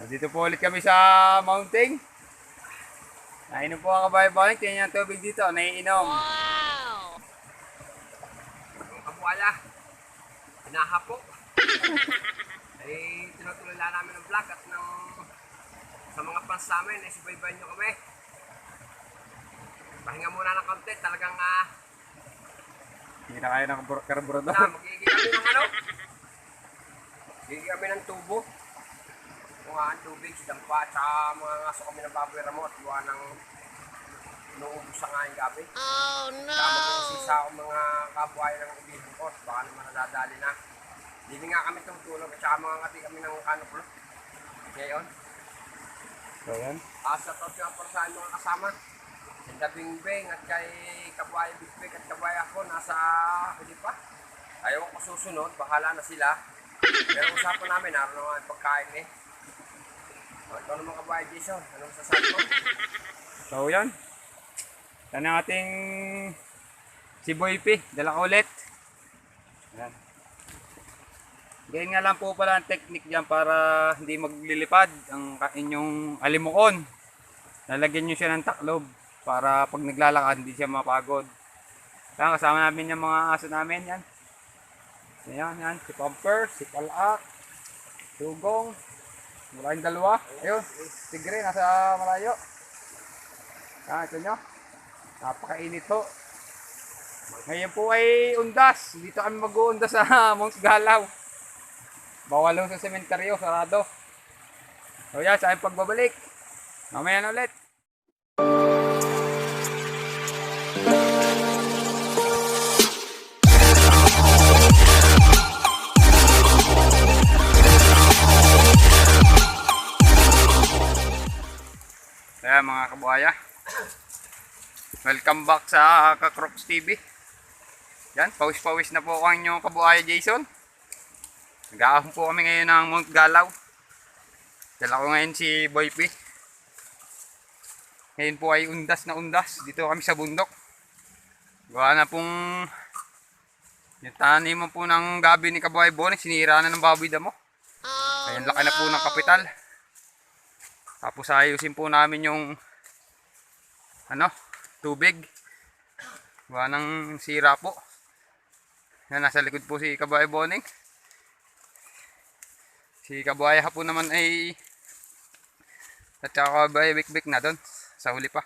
Nandito po ulit kami sa mountain. Nainom po ang kabayo-bayo. Tingnan ang tubig dito. Naiinom. kabuala, hinahapo. ay tinutulala namin ng vlog at ng sa mga fans namin ay subaybayan nyo kami. Pahinga muna ng konti, talagang ah, Hindi na kayo ng na, karburador. magiging kami ng ano? Magiging kami ng tubo. Kung ang tubig, si Dampa, at saka mga ngaso kami ng baboy ramo at buwan ng inuubos sa ngayong gabi. Oh no! ko sisa akong mga kabuhay ng ibigin ko, baka naman nadadali na. Hindi nga kami tumutulog at saka mga ngati kami ng kanukulo. Ngayon, So yan. asa to siya para sa mga kasama. Si Dabing Beng at kay Kabuhay Big Big at Kabuhay ako nasa hindi pa. Ayaw ko susunod, bahala na sila. Pero usapan namin, naroon naman ang pagkain eh. Ikaw naman Kabuhay Jason, anong sasabi mo? So yan. Yan ang ating si Boy P. Dala ko ulit. Yan. Ganyan nga lang po pala ang technique dyan para hindi maglilipad ang inyong alimukon. Lalagyan nyo siya ng taklob para pag naglalakad hindi siya mapagod. Yan, kasama namin yung mga aso namin yan. Yan, yan. Si Pumper, si Palak, Sugong. Wala yung dalawa. Ayun, tigre, nasa malayo. Ah, ito nyo. Napakainit ho. Ngayon po ay undas. Dito kami mag-uundas sa Mount Galaw. Bawal lang sa sementeryo, sarado. So yan, sa aking pagbabalik. Mamaya na ulit. Kabuhaya. Welcome back sa Kakroks TV. Yan, pawis-pawis na po ang inyong kabuhaya Jason. Nag-aahon po kami ngayon ng Mount Galaw. Dala ko ngayon si Boy P. Ngayon po ay undas na undas. Dito kami sa bundok. Gawa na pong yung taniman po ng gabi ni Kabuhay Bonnie. Sinira na ng baboy damo. Ayan, laki na po ng kapital. Tapos ayusin po namin yung ano, tubig. Gawa ng sira po. Yan, nasa likod po si Kabuhay Boning. Si Kabuhay Hapon naman ay at saka Kabuhay Bik-Bik na doon. Sa huli pa.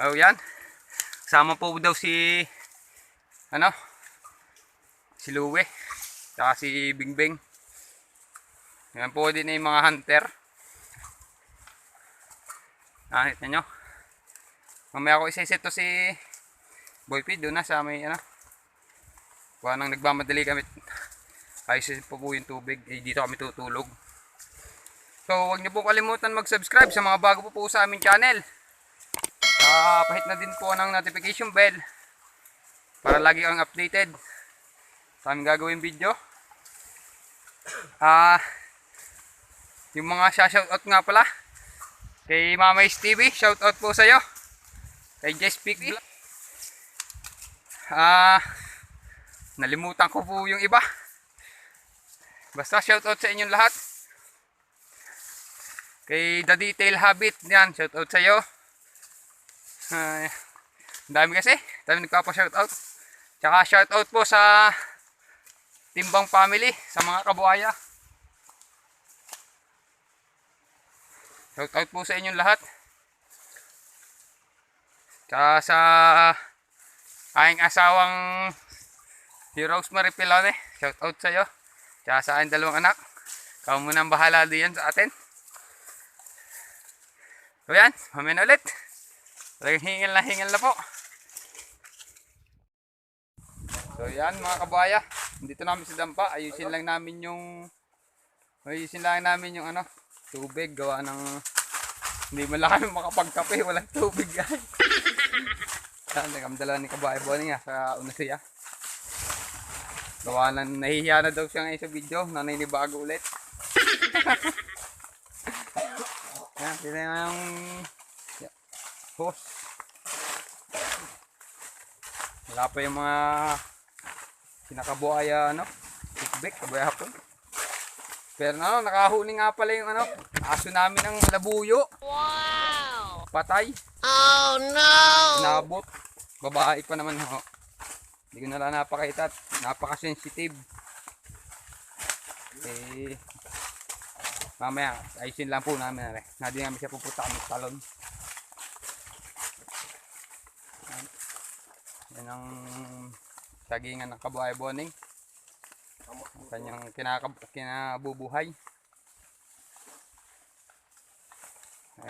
Oh, yan. Kasama po daw si ano, si Louie. Tsaka si Bingbing. Yan po din yung mga hunter. Nakita nyo. Mamaya ko isa-set to si Boy P doon na sa may ano. Kuha nang nagmamadali kami. Ayusin po po yung tubig. Eh, dito kami tutulog. So, huwag niyo po kalimutan mag-subscribe sa mga bago po po sa aming channel. Ah, pahit na din po ng notification bell para lagi kang updated sa aming gagawin video. Ah, yung mga shoutout nga pala kay Mama TV, shoutout po sa iyo. Kay Jess Picky. Ah, nalimutan ko po yung iba. Basta shoutout sa inyong lahat. Kay The Detail Habit, yan, shoutout sa iyo. Ah, ang dami kasi, dami nagpapa-shoutout. Tsaka shoutout po sa Timbang Family, sa mga kabuhaya. Shout out po sa inyong lahat. Tsaka sa aking asawang si Rosemary Pilone. Shout out sa iyo. Tsaka sa aking dalawang anak. Ikaw muna ang bahala diyan sa atin. So yan, mamaya na ulit. Talagang hingal na hingal na po. So yan mga kabaya, dito namin sa dampa, ayusin lang namin yung ayusin lang namin yung ano, tubig gawa ng hindi man lang kami makapagkape, walang tubig guys. Yan, nakamdala ni Kabayo Bonnie nga sa una siya. Gawa ng nahihiya na daw siya ngayon sa video, naninibago ulit. Yan, sila yung host. Wala pa yung mga kinakabuhaya ano, big kabuhaya hapon. Pero ano, nakahuli nga pala yung ano, aso namin ng labuyo. Wow! Patay. Oh no! Nabot. Babae pa naman ho. Hindi ko na lang napakita at napaka-sensitive. Eh, mamaya, ayusin lang po namin. Are. Hindi namin siya pupunta kami sa salon. Yan. Yan ang sagingan ng kabuhay boning. Ang kanyang kinakab kinabubuhay.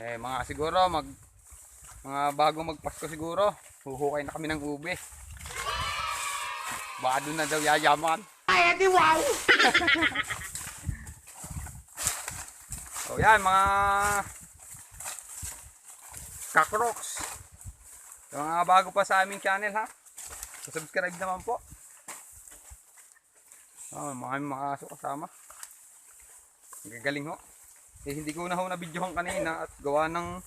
Eh, mga siguro, mag, mga bago magpasko siguro, huhukay na kami ng ube. Baka doon na daw yayaman. Ay, edi wow! so yan, mga kakroks. Mga bago pa sa aming channel ha. Subscribe naman po. Oh, mga mga aso kasama. Gagaling ho. Eh, hindi ko na ho na-videohan kanina at gawa ng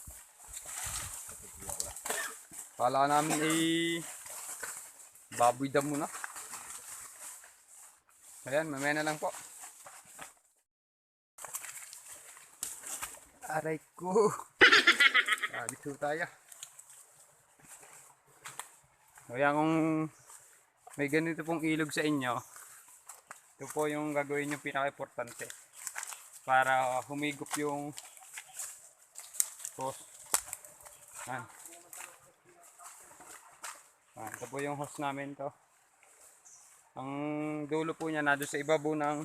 Kala namin eh baboy dam muna. Ayan, mamaya na lang po. Aray ko. Sabi ko tayo. Kaya kung may ganito pong ilog sa inyo, ito po yung gagawin yung pinaka-importante para humigop yung hose. Yan. Ah, ito po yung hose namin to. Ang dulo po niya na doon sa ibabaw ng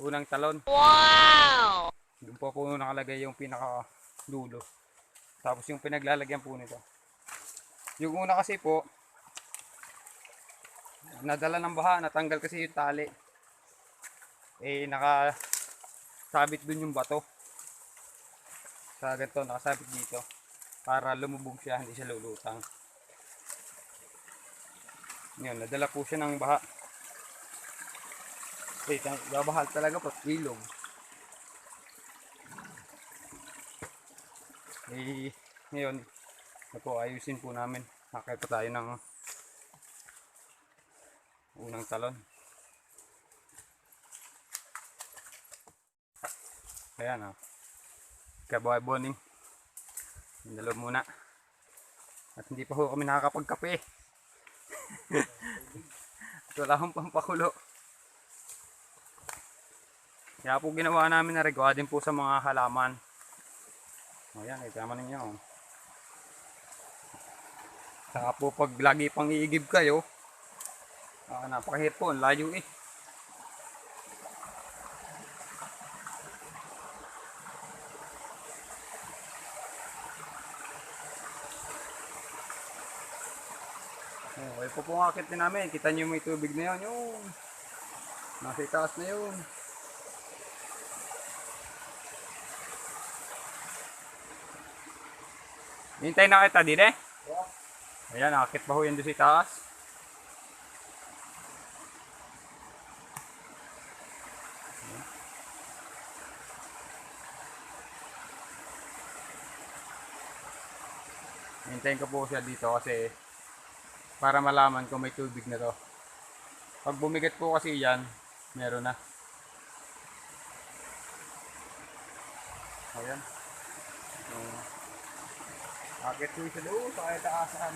unang talon. Wow! Doon po po nakalagay yung pinaka dulo. Tapos yung pinaglalagyan po nito. Yung una kasi po, nadala ng baha, natanggal kasi yung tali. Eh, naka sabit dun yung bato. Sa ganito, nakasabit dito. Para lumubog siya, hindi siya lulutang. Ngayon, nadala po siya ng baha. Eh, babahal talaga po, ilog. Eh, ngayon, ako ayusin po namin. Nakay po tayo ng unang talon. Ayan o. Kabuhay boning. Indalo muna. At hindi pa ho kami nakakapagkape. At wala akong pampakulo. Kaya po ginawa namin na regwa din po sa mga halaman. Ayan, eh, tama ninyo. oh. Saka po pag lagi pang iigib kayo, ah, napakahirap po, layo eh. Oh, ay po po ang akit din namin. Kita niyo may tubig na yun. Yung nasa itaas na yun. Hintay na kita din eh. Ayan, nakakit pa ho yan doon sa itaas. Hintayin ko po siya dito kasi para malaman kung may tubig na to. Pag bumigat po kasi yan, meron na. Ayan. Um, akit ko siya doon sa kaya taasan.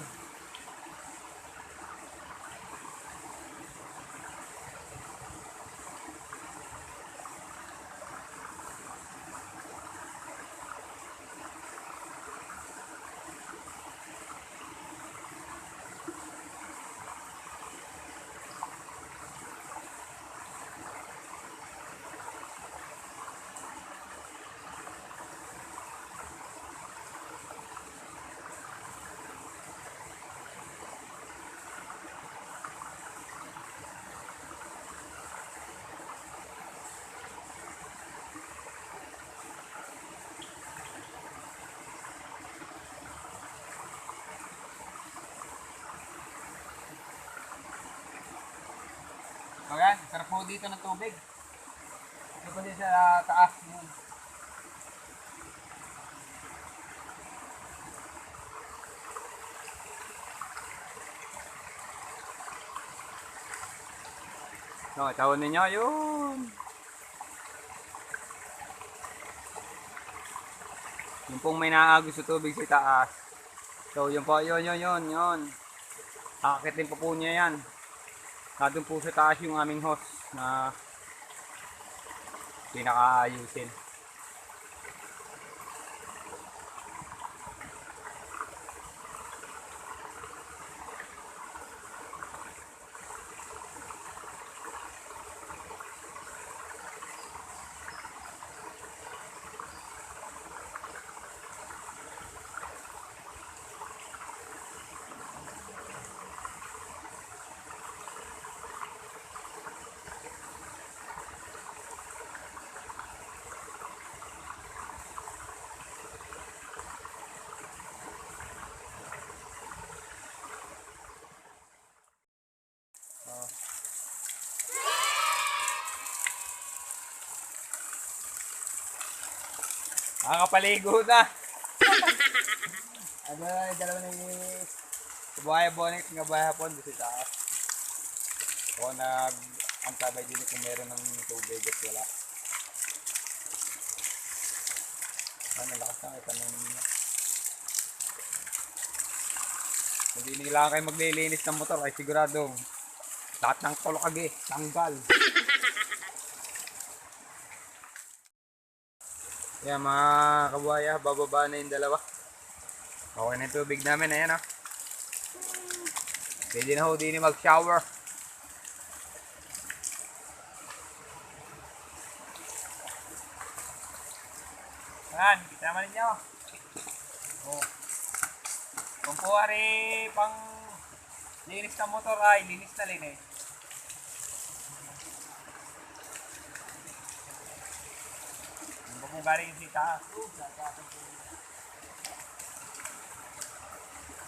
Ayan, sarap po dito ng tubig. Ito po din sa taas yun. So, tawon ninyo, yun. Yung pong may naagos sa tubig sa taas. So, yun po, yun, yun, yun, yun. Akitin po po niya yan. Nandun po sa taas yung aming host na pinakaayusin. Nakakapaligo na. ano na, na yung Kabuhaya Bonix, Kabuhaya Hapon, dito sa taas. Ako nag antabay din kung meron ng tubig at wala. Ano, lakas na kita ng Hindi nila kayo maglilinis ng motor ay siguradong lahat ng kolokage, tanggal. Yan mga kabuhaya, bababa na yung dalawa. Okay na yung tubig namin, ayan ah. Pwede na ho din mag-shower. Ayan, kita naman ninyo. Oh. Kung po pang linis ng motor ay linis na linis. Yung bubugari yung sita.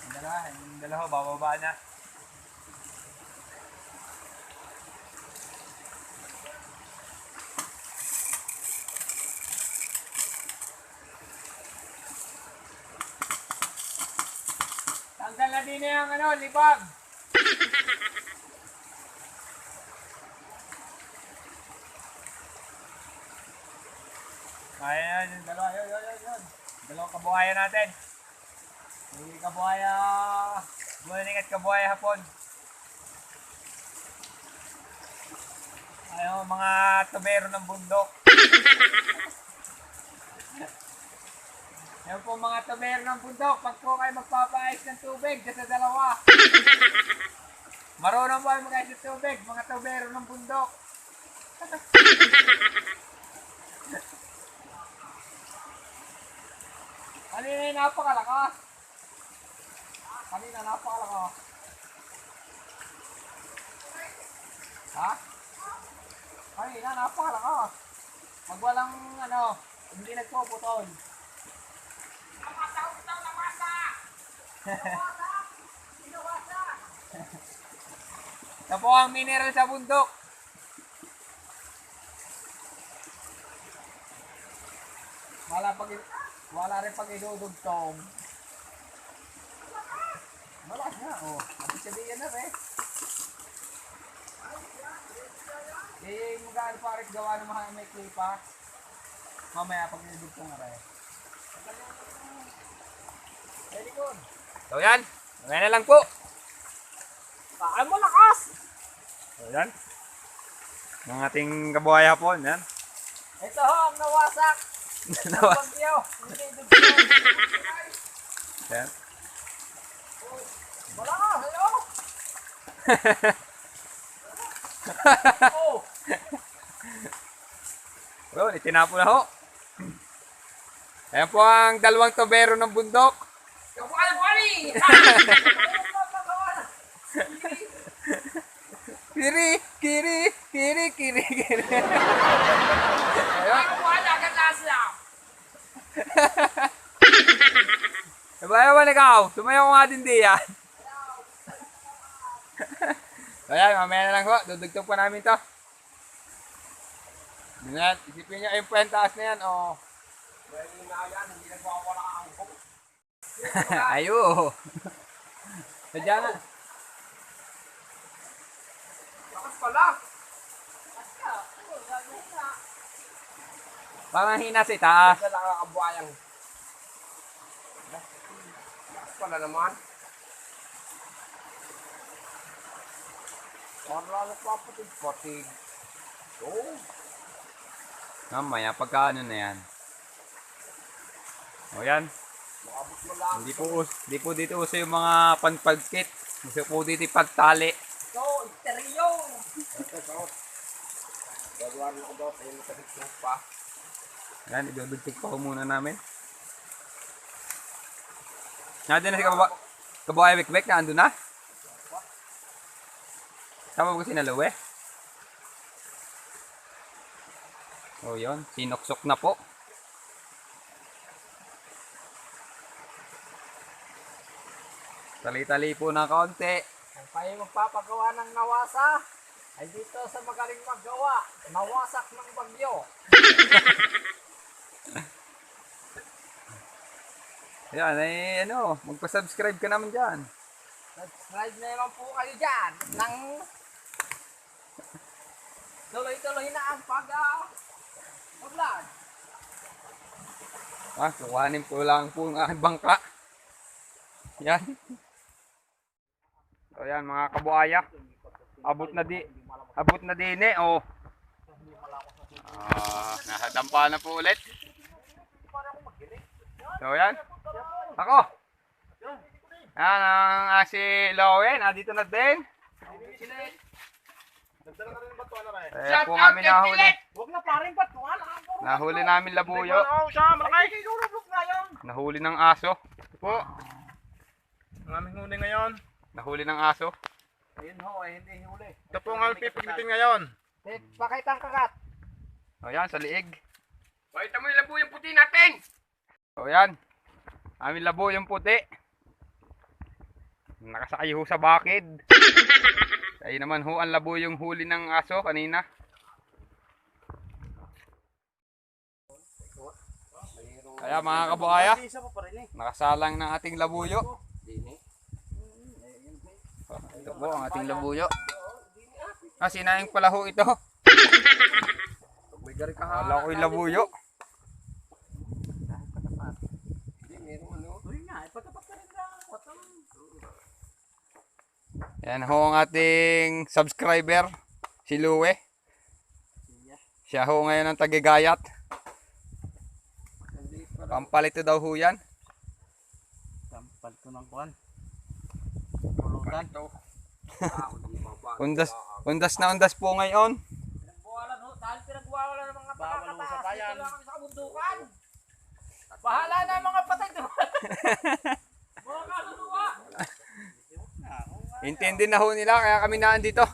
Yung dalawa, yung dalawa, bababa na. Tanggal na din yung ano, libag. Ayan, yung dalawa, yun, yun, yun, yun. Dalawang kabuhayan natin. Yung kabuhaya, morning at kabuhaya hapon. Ayaw, mga tubero ng bundok. Yan po mga tubero ng bundok, pag po kayo magpapais ng tubig, dyan sa dalawa. Marunong po kayo mag ng tubig, mga tubero ng bundok. Kanina yung napakalakas. Kanina napakalakas. Ha? Kanina napakalakas. Pag walang ano, hindi nagpuputol. Ito po ang mineral sa bundok. Wala pag wala rin pag idudugtong. Malakas nga, oh. Abis sabihin na rin. Eh, mag-aano pa rin gawa ng mga may klipa. Mamaya pag idudugtong na rin. Good. So yan, ngayon na lang po. Ay mo lakas! So yan. Ang ating kabuhay hapon, yan. Ito ho ang nawasak. Dugtong. yan. Wala ka, hello? oh, Well, itinapo na ho. Ayan po ang dalawang tobero ng bundok. kabuhay bali! Kiri, kiri, kiri, kiri, kiri. Ay, kabuhay agad nasa. Sabaya ba ikaw? Sumayaw ko nga din diyan. so yan, mamaya na lang ho. Dudugtog pa namin to. Yan, isipin nyo yung yan, oh. Dahil na yan, angkong. Ayo. Sadya na. Lakas pala. Parang hina sa itaas. Isa lang ang kabuhayang. pala naman. Para lalo papatid-patid. Oo. Mamaya, pagka ano na yan. O yan. Hindi po, hindi po dito uso yung mga panpagkit. Gusto po dito pagtali. Ito, interiyo. Ito, ito. Gagawa rin ko daw. Tayo nakadikit pa. Yan, idudugtog pa ko muna namin. Nandun na si Kababa, Kababay Bekbek, nandun na. Sama mo si Nalawe. Oh, yun. Sinuksok na po. Tali-tali po ng kaunti. Kung kayo magpapagawa ng nawasa, ay dito sa magaling maggawa, nawasak ng bagyo. Yan, ay ano, magpa-subscribe ka naman dyan. Subscribe na naman po kayo dyan ng tuloy-tuloy na ang pag uh, vlog Ah, kukuhanin po lang po ang aking bangka. Yan. So yan mga kabuaya. Abot na di abot na din eh. Oh. Ah, nasa dampa na po ulit. So yan. Ako. Yan ang ah, si Lowen. Nandito na din. Eh, po kami nahuli. Huwag na paring patuan ang Nahuli namin labuyo. Nahuli ng aso. Ito po. Ang aming huli ngayon. Nahuli ng aso. Ayun ho, ay hindi huli. Ito po ang aming pipilitin ngayon. Eh, pakita ang kagat. O yan, sa liig. Pakita mo yung labo yung puti natin. O yan. Amin labo yung puti. Nakasakay ho sa bakid. Ay naman ho, ang labo yung huli ng aso kanina. Kaya mga kabuhaya, nakasalang ng ating labuyo. Ito po ang ating labuyo. Ah, sinaing pala ho ito. May gari ka Akala ko'y labuyo. Hindi, meron ano. Uy nga, ipagkapat ka rin na. Watang. Yan ho ang ating subscriber, si Luwe. Siya ho ngayon ang tagigayat. Pampalito daw ho yan. Sampal to ng kuhan. Pulutan. Undas, undas na undas po ngayon. Pinagbuwalan ho, dahil pinagbuwalan ng mga pagkakataas. Dito lang kami sa kabundukan. Bahala na ang mga patay doon. mga kaluluwa. Intindi na ho nila kaya kami naan dito.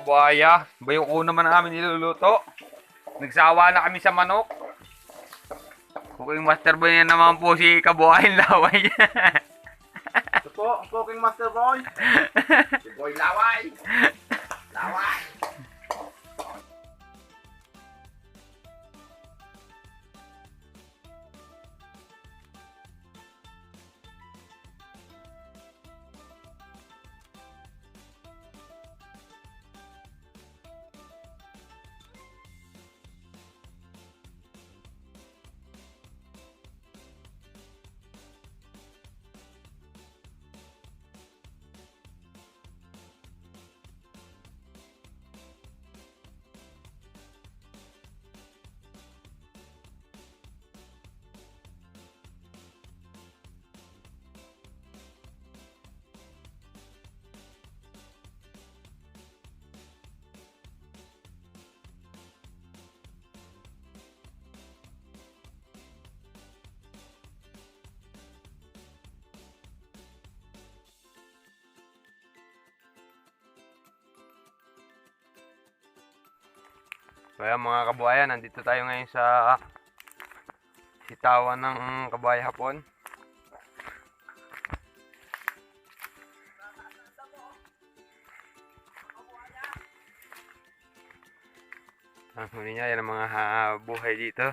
Kabuhaya. Bayoko naman namin niluluto. Nagsawa na kami sa manok. Cooking Master Boy na naman po si Kabuhayan Laway. Ito po, ang cooking master boy. Si Boy Laway. Laway. Kaya mga kabuhayan, nandito tayo ngayon sa sitawan ng kabuhay hapon. Ang huli niya, yan ang mga ha- buhay dito.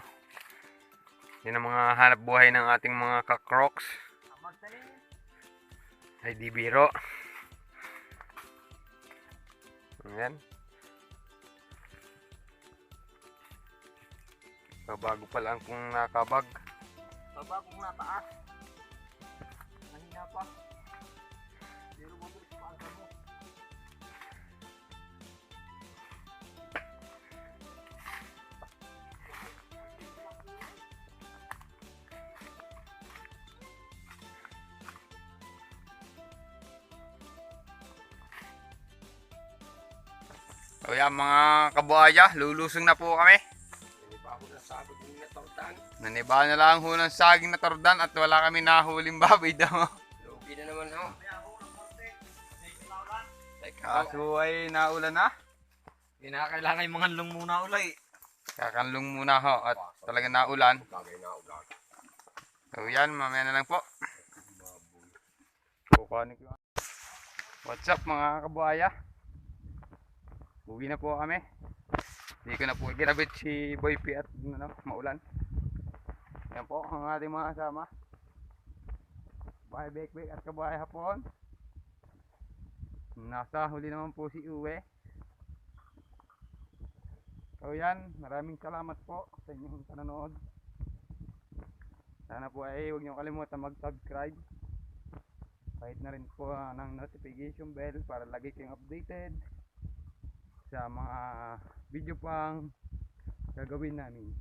Yan ang mga hanap buhay ng ating mga kakroks. Ay di biro. Ayan. Kabago pa lang kung nakabag. Baba kung nataas. Kanina pa. Pero mabilis pa ang mo. Yan mga kabuhaya, lulusong na po kami. Naniba na lang ho ng saging na tordan at wala kami nahuling baboy daw. Lugi na naman. Teka, Kaso ay naulan na. Kinakailangan yung mga lung muna ulay. Kakanlong muna ho at talaga naulan. So yan, mamaya na lang po. Kukuhanin ko. What's up mga kabuhaya? Uwi na po kami. Hindi ko na po ginabit si Boy P at ano, maulan. Yan po ang ating mga kasama. Bahay Bekbek at kabuhay hapon. Nasa huli naman po si Uwe. So yan, maraming salamat po sa inyong panonood. Sana po ay huwag niyo kalimutan mag-subscribe. Kahit na rin po ah, ng notification bell para lagi kayong updated sa mga video pang gagawin namin.